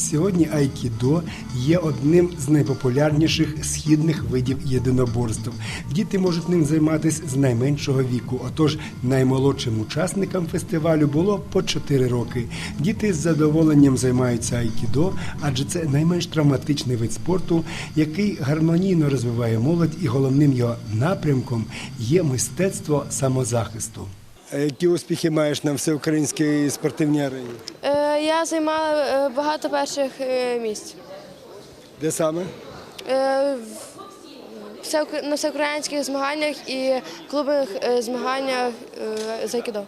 Сьогодні айкідо є одним з найпопулярніших східних видів єдиноборств. Діти можуть ним займатися з найменшого віку. Отож, наймолодшим учасникам фестивалю було по 4 роки. Діти з задоволенням займаються айкідо, адже це найменш травматичний вид спорту, який гармонійно розвиває молодь, і головним його напрямком є мистецтво самозахисту. Які успіхи маєш на всеукраїнській спортивній арені? Я займала е, багато перших е, місць. Де саме? Е, в- На всеукраїнських змаганнях і клубних змаганнях з айкідо.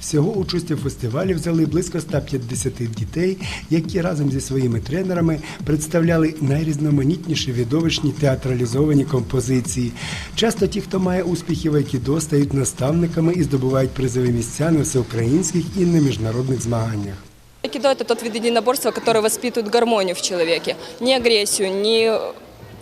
Всього участь у фестивалі взяли близько 150 дітей, які разом зі своїми тренерами представляли найрізноманітніші видовищні театралізовані композиції. Часто ті, хто має успіхи в айкідо, стають наставниками і здобувають призові місця на всеукраїнських і на міжнародних змаганнях. Айкидо – это тот вид единоборства, который воспитывает гармонию в человеке. Не агрессию, не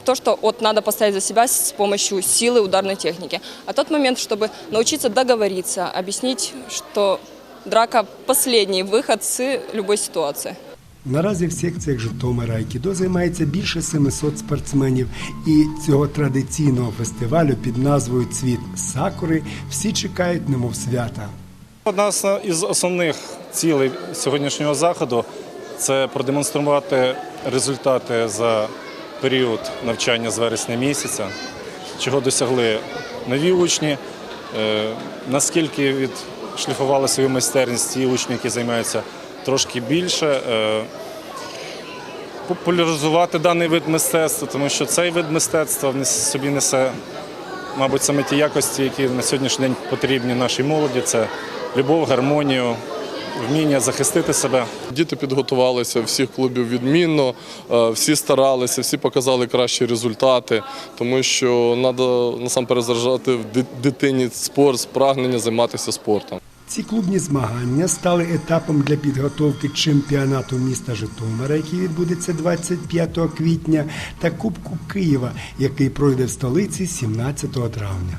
то, что вот надо поставить за себя с помощью силы ударной техники, а тот момент, чтобы научиться договориться, объяснить, что драка – последний выход с любой ситуации. Наразі в секціях Житомира Айкідо займається більше 700 спортсменів, і цього традиційного фестивалю під назвою Цвіт Сакури всі чекають немов свята. Одна із основних цілей сьогоднішнього заходу це продемонструвати результати за період навчання з вересня місяця, чого досягли нові учні, е, наскільки відшліфували свою майстерність ті учні, які займаються трошки більше. е, Популяризувати даний вид мистецтва, тому що цей вид мистецтва в собі несе мабуть, саме ті якості, які на сьогоднішній день потрібні нашій молоді, це любов, гармонію, вміння захистити себе. Діти підготувалися всіх клубів відмінно, е, всі старалися, всі показали кращі результати, тому що треба насамперед заражати в дитині спорт, прагнення займатися спортом. Ці клубні змагання стали етапом для підготовки чемпіонату міста Житомира, який відбудеться 25 квітня, та Кубку Києва, який пройде в столиці 17 травня.